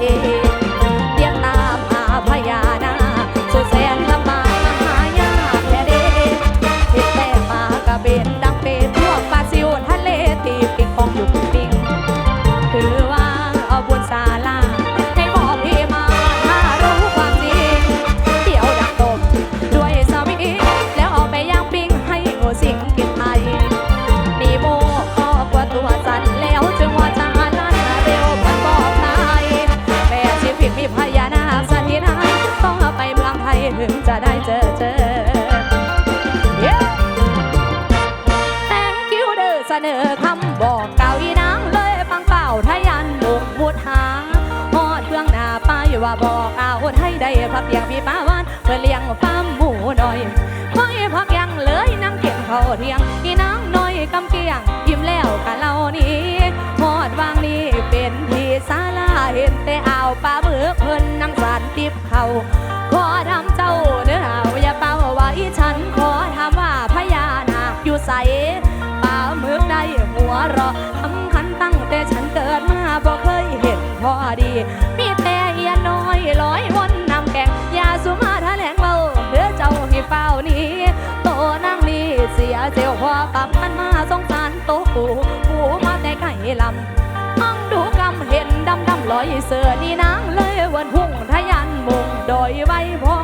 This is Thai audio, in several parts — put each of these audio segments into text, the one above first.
เเลี้ยงฟาร์มหมูหน่อยไม่พักยังเลยนั่งเก็บข้าวเที่ยงอีนางน้อยกำเกียง ยิ้มแล้วกะเล่านี้หอดวางนี้เป็นที่ศาลาเห็นแต่อ่าวปลาเบือเพิ่นนั่งสานติบเขาขอทำเจ้าเนื้อเอาอย่าเป่าว่าอีฉันขอถามว่าพญานาคอยู่ใสปลาหมึกได้หัวเราะทำคันตั้งแต่ฉันเกิดมาบ่เคยเห็นพอดี สียเจียวพอกับมันมาสงสารโตปูปูมาแต่ไก่ลำมองดูกำเห็นดำดำลอยเสือนี่นางเลยวันพุ่งทะยันมุงโดยไว้พอ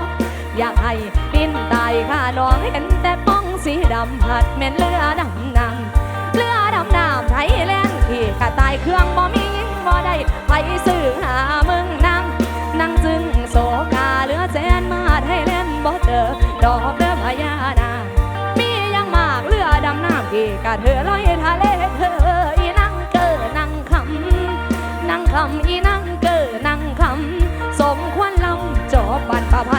อยากให้ปินตายข้าน้องเห็นแต่ป้องสีดำหัดเม็นเรือดำน้ำเรือดำน้ำไทยแลนด์ที่ข้าตายเครื่องบ่มียิงบ่ได้ไปซื้อหามึงนั่งนั่งจึงโศกาเรือแสนมาไทยแลนด์บ่เจอดอกเรือพญานาค พี่กะเธอลอยทะเลเธออีนั่งเกอนั่งคำนั่งคำอีนั่งเกอนั่งคำสมควรลำจบบันปะพ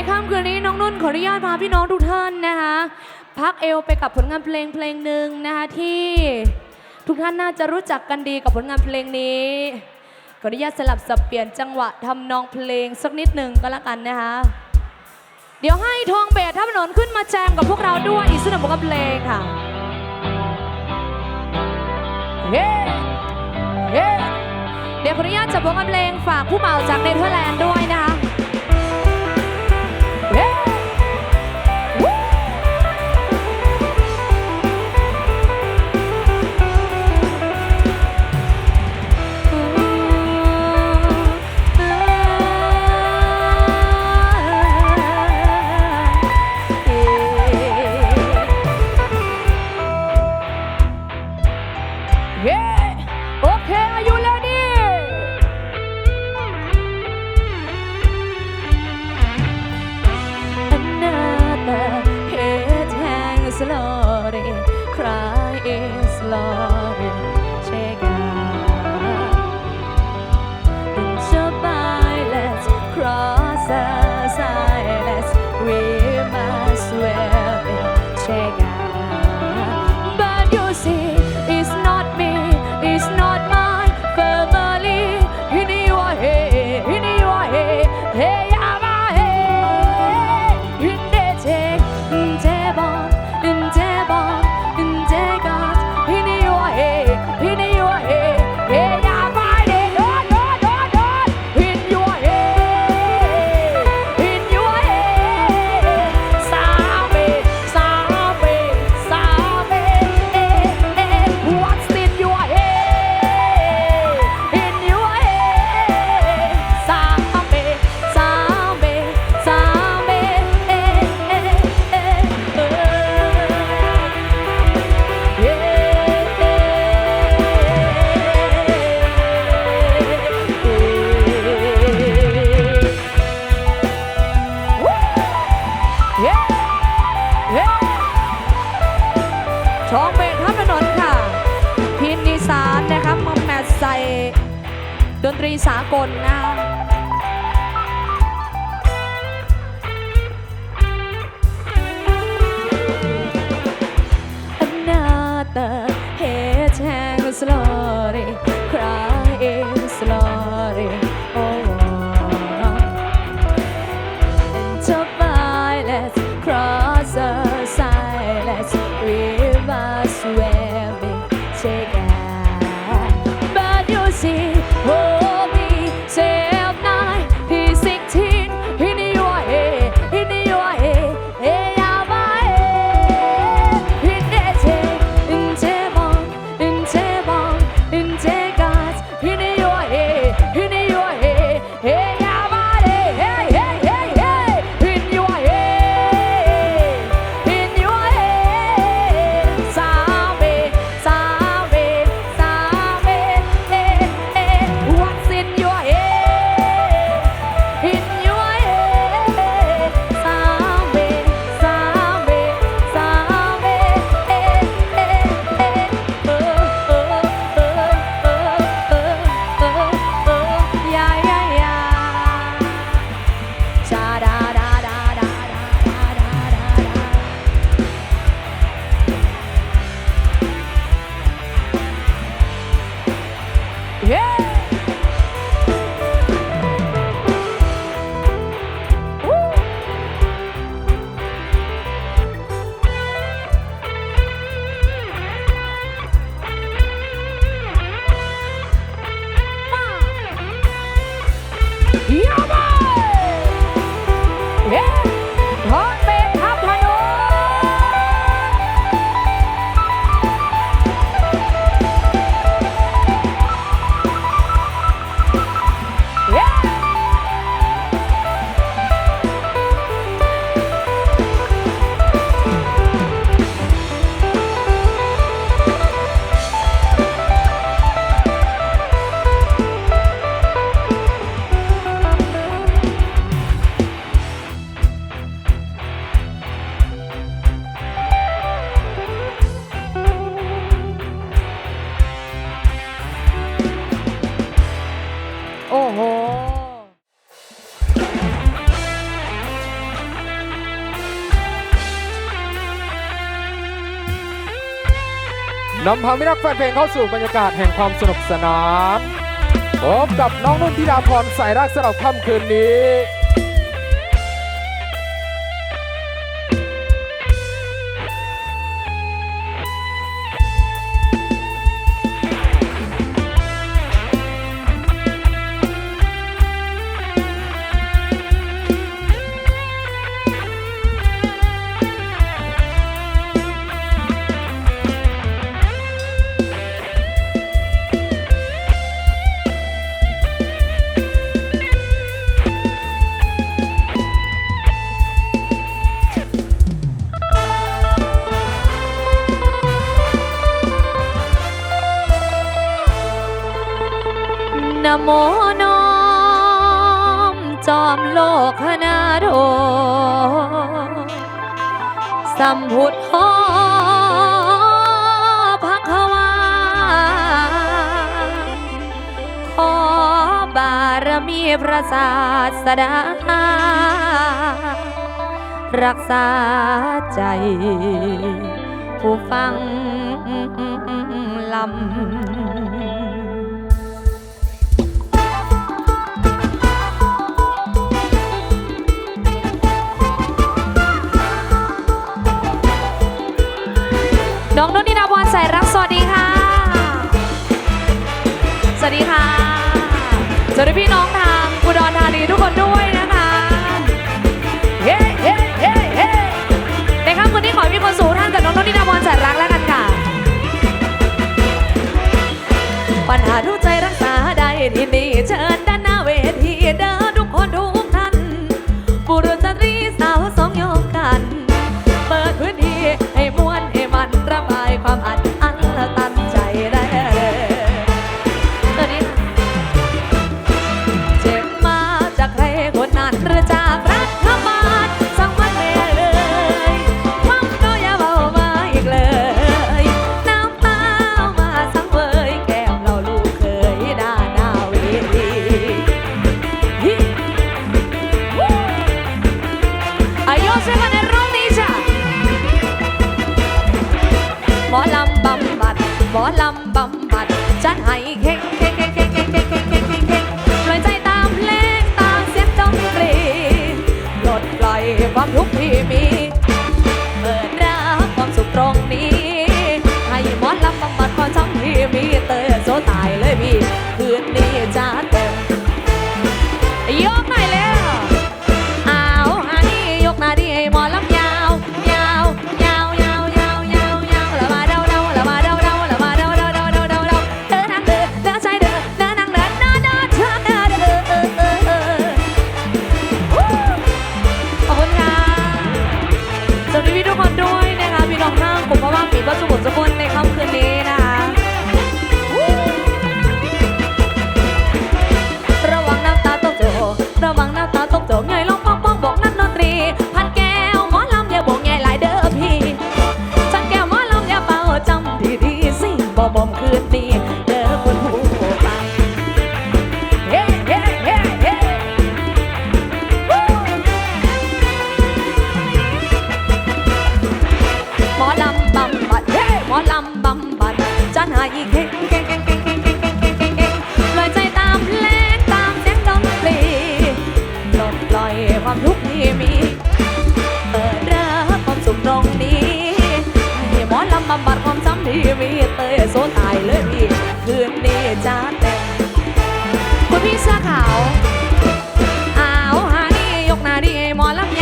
นุ่นขออนุญาตพาพี่น้องทุกท่านนะคะพักเอวไปกับผลงานเพลงเพลงหนึ่งนะคะที่ทุกท่านน่าจะรู้จักกันดีกับผลงานเพลงนี้ขออนุญาตสลับสับเปลี่ยนจังหวะทำนองเพลงสักนิดหนึ่งก็แล้วกันนะคะเดี๋ยวให้ทองเบสท่าถนนขึ้นมาแจมกับพวกเราด้วยอีกสักหนึ่งบทเพลงค่ะเฮ้เฮ้เดี๋ยวขออนุญาตจับบทเพลงฝากผู้เบ่าจากเนเธอร์แลนด์ด้วยนะคะ cry is lost. นำพาม่รักแฟนเพลงเข้าสู่บรรยากาศแห่งความสนุกสนานพบกับน้องนุ่นธิดาพรสายรักสำหรับค่ำคืนนี้ โมน้อม จอมโลกนาโดสัมพุทธโภควาขอบารมีพระศาสดา รักษาใจ ผู้ฟังลำ น้องนุ่นนินาพรส่รักสวัสดีค่ะ สวัสดีค่ะสวัสดีพี่น้องทางอุดรธานีทุกคนด้วยนะคะเฮ้เฮ้เฮ้เฮ้ในค่ำคืนนี้ขอมีคนสูงท่านกับน้องนุ่นนินาพรส่รักแล้วกันค่ะ ปัญหาทุกใจรักษาได้ที่นี่เชิญ ความทุกข์ที่มี เปิดรับความสุขตรงนี้ ให้หมอลำบำบัดความซ้ำที่มีเตยโซตายเลยพี่คืนนี้จ้าเต็มคุณพี่เสื้อขาว อ้าวฮานี่ยกหน้าดีหมอลำ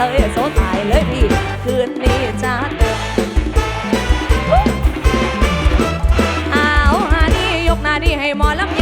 เตยโซตายเลยพี่ คืนนี้จ้าเตอ้าวหานี่ยกหน้าดีให้หมอลำ